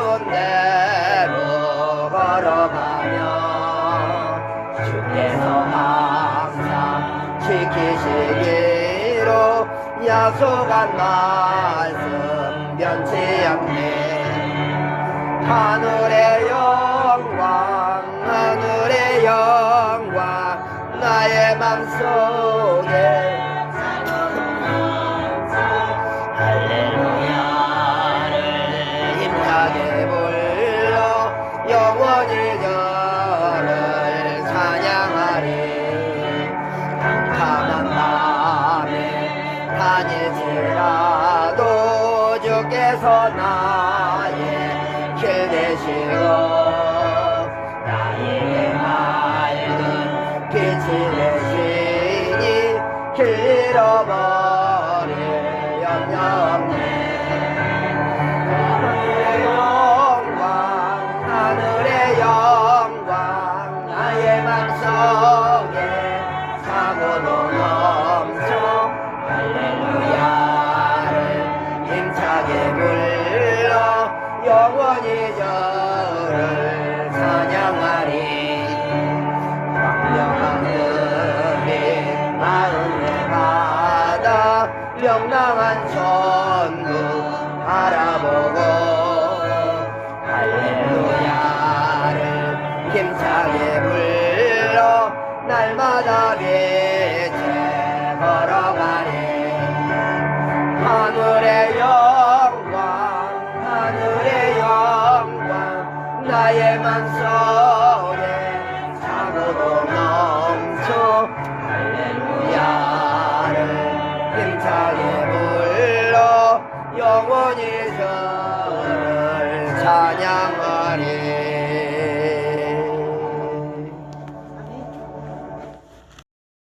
가운데로 걸어가며 주께서 항상 지키시기로 약속한 말씀 변치 않네. 하늘의 영광 하늘의 영광 나의 맘속 주께서 나의 길 되시고 나에게 맑은 빛이 되시니 길 잃어버릴 염려 없네 하늘의 영광 하늘의 영광 나의 맘속에 명랑한 천국 바라보고 할렐루야를 힘차게 불러 날마다 빛에 걸어가리 하늘의 영광 하늘의 영광 나의 맘속 불러 영